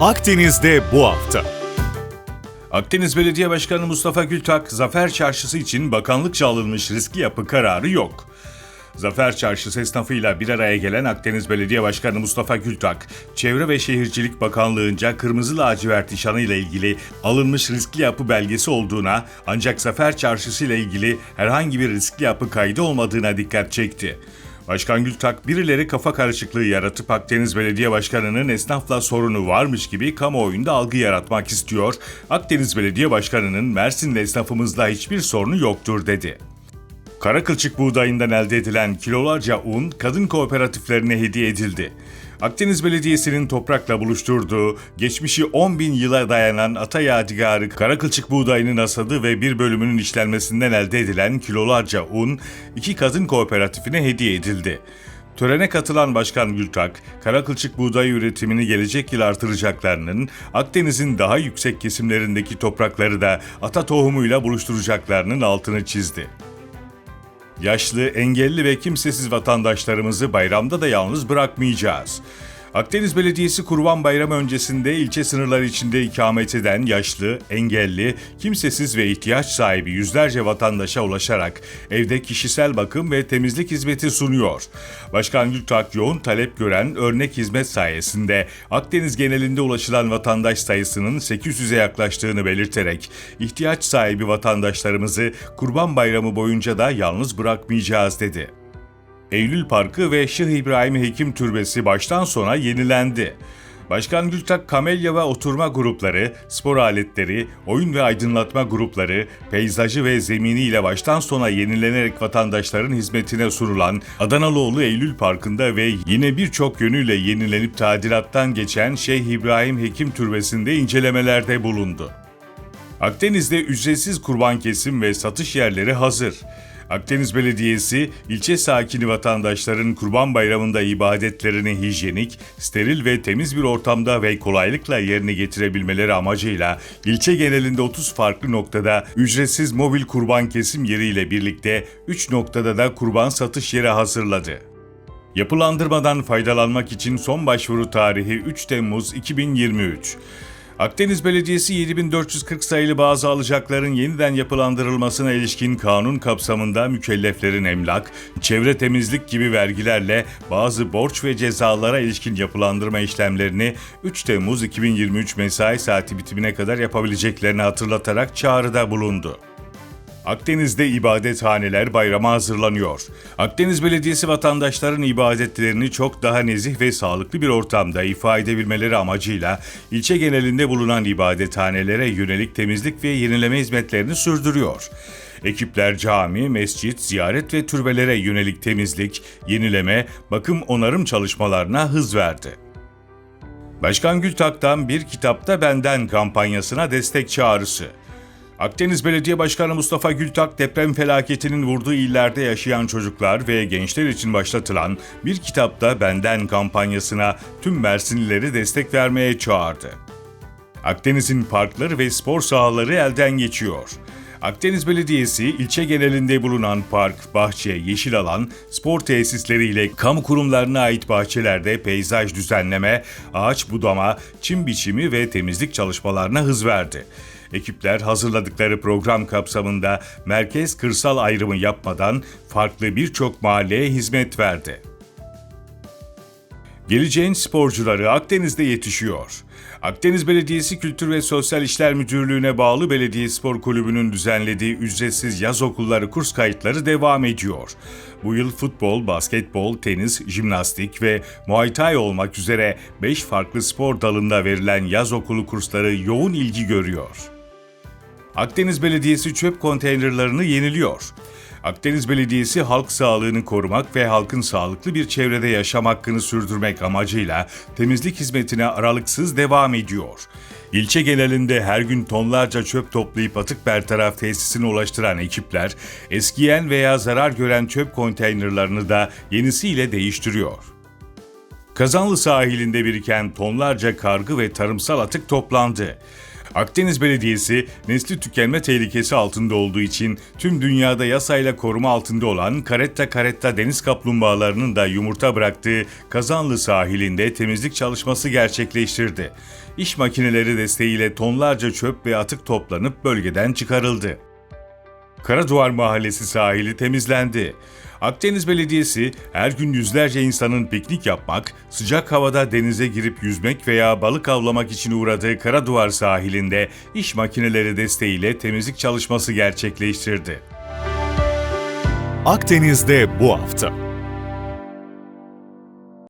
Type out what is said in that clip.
Akdeniz'de bu hafta. Akdeniz Belediye Başkanı Mustafa Gültak, Zafer Çarşısı için bakanlıkça alınmış riskli yapı kararı yok. Zafer Çarşısı esnafıyla bir araya gelen Akdeniz Belediye Başkanı Mustafa Gültak, Çevre ve Şehircilik Bakanlığı'nca Kırmızı Lacivert nişanı ile ilgili alınmış riskli yapı belgesi olduğuna ancak Zafer Çarşısı ile ilgili herhangi bir riskli yapı kaydı olmadığına dikkat çekti. Başkan Gültak birileri kafa karışıklığı yaratıp Akdeniz Belediye Başkanı'nın esnafla sorunu varmış gibi kamuoyunda algı yaratmak istiyor. Akdeniz Belediye Başkanı'nın Mersin'de esnafımızla hiçbir sorunu yoktur dedi. Kara kılçık buğdayından elde edilen kilolarca un kadın kooperatiflerine hediye edildi. Akdeniz Belediyesi'nin toprakla buluşturduğu, geçmişi 10 bin yıla dayanan ata yadigarı kara kılçık buğdayının hasadı ve bir bölümünün işlenmesinden elde edilen kilolarca un, iki kadın kooperatifine hediye edildi. Törene katılan Başkan Gültak, kara kılçık buğday üretimini gelecek yıl artıracaklarının, Akdeniz'in daha yüksek kesimlerindeki toprakları da ata tohumuyla buluşturacaklarının altını çizdi. Yaşlı, engelli ve kimsesiz vatandaşlarımızı bayramda da yalnız bırakmayacağız. Akdeniz Belediyesi Kurban Bayramı öncesinde ilçe sınırları içinde ikamet eden yaşlı, engelli, kimsesiz ve ihtiyaç sahibi yüzlerce vatandaşa ulaşarak evde kişisel bakım ve temizlik hizmeti sunuyor. Başkan Gültak yoğun talep gören örnek hizmet sayesinde Akdeniz genelinde ulaşılan vatandaş sayısının 800'e yaklaştığını belirterek ihtiyaç sahibi vatandaşlarımızı Kurban Bayramı boyunca da yalnız bırakmayacağız dedi. Eylül Parkı ve Şıh İbrahim Hekim Türbesi baştan sona yenilendi. Başkan Gültak kamelya ve oturma grupları, spor aletleri, oyun ve aydınlatma grupları, peyzajı ve zemini ile baştan sona yenilenerek vatandaşların hizmetine sunulan Adanalıoğlu Eylül Parkı'nda ve yine birçok yönüyle yenilenip tadilattan geçen Şeyh İbrahim Hekim Türbesi'nde incelemelerde bulundu. Akdeniz'de ücretsiz kurban kesim ve satış yerleri hazır. Akdeniz Belediyesi, ilçe sakini vatandaşların Kurban Bayramı'nda ibadetlerini hijyenik, steril ve temiz bir ortamda ve kolaylıkla yerine getirebilmeleri amacıyla ilçe genelinde 30 farklı noktada ücretsiz mobil kurban kesim yeriyle birlikte 3 noktada da kurban satış yeri hazırladı. Yapılandırmadan faydalanmak için son başvuru tarihi 3 Temmuz 2023. Akdeniz Belediyesi 7440 sayılı bazı alacakların yeniden yapılandırılmasına ilişkin kanun kapsamında mükelleflerin emlak, çevre temizlik gibi vergilerle bazı borç ve cezalara ilişkin yapılandırma işlemlerini 3 Temmuz 2023 mesai saati bitimine kadar yapabileceklerini hatırlatarak çağrıda bulundu. Akdeniz'de ibadethaneler bayrama hazırlanıyor. Akdeniz Belediyesi vatandaşların ibadetlerini çok daha nezih ve sağlıklı bir ortamda ifa edebilmeleri amacıyla ilçe genelinde bulunan ibadethanelere yönelik temizlik ve yenileme hizmetlerini sürdürüyor. Ekipler cami, mescit, ziyaret ve türbelere yönelik temizlik, yenileme, bakım onarım çalışmalarına hız verdi. Başkan Gültak'tan bir kitapta benden kampanyasına destek çağrısı. Akdeniz Belediye Başkanı Mustafa Gültak deprem felaketinin vurduğu illerde yaşayan çocuklar ve gençler için başlatılan Bir Kitapta Benden kampanyasına tüm Mersinlileri destek vermeye çağırdı. Akdeniz'in parkları ve spor sahaları elden geçiyor. Akdeniz Belediyesi ilçe genelinde bulunan park, bahçe, yeşil alan, spor tesisleriyle kamu kurumlarına ait bahçelerde peyzaj düzenleme, ağaç budama, çim biçimi ve temizlik çalışmalarına hız verdi. Ekipler hazırladıkları program kapsamında merkez kırsal ayrımı yapmadan farklı birçok mahalleye hizmet verdi. Geleceğin sporcuları Akdeniz'de yetişiyor. Akdeniz Belediyesi Kültür ve Sosyal İşler Müdürlüğü'ne bağlı Belediye Spor Kulübü'nün düzenlediği ücretsiz yaz okulları kurs kayıtları devam ediyor. Bu yıl futbol, basketbol, tenis, jimnastik ve muay thai olmak üzere 5 farklı spor dalında verilen yaz okulu kursları yoğun ilgi görüyor. Akdeniz Belediyesi çöp konteynerlarını yeniliyor. Akdeniz Belediyesi halk sağlığını korumak ve halkın sağlıklı bir çevrede yaşam hakkını sürdürmek amacıyla temizlik hizmetine aralıksız devam ediyor. İlçe genelinde her gün tonlarca çöp toplayıp atık bertaraf tesisine ulaştıran ekipler, eskiyen veya zarar gören çöp konteynerlarını da yenisiyle değiştiriyor. Kazanlı sahilinde biriken tonlarca kargı ve tarımsal atık toplandı. Akdeniz Belediyesi nesli tükenme tehlikesi altında olduğu için tüm dünyada yasayla koruma altında olan karetta karetta deniz kaplumbağalarının da yumurta bıraktığı Kazanlı sahilinde temizlik çalışması gerçekleştirdi. İş makineleri desteğiyle tonlarca çöp ve atık toplanıp bölgeden çıkarıldı. Karaduvar Mahallesi sahili temizlendi. Akdeniz Belediyesi her gün yüzlerce insanın piknik yapmak, sıcak havada denize girip yüzmek veya balık avlamak için uğradığı Karaduvar sahilinde iş makineleri desteğiyle temizlik çalışması gerçekleştirdi. Akdeniz'de bu hafta.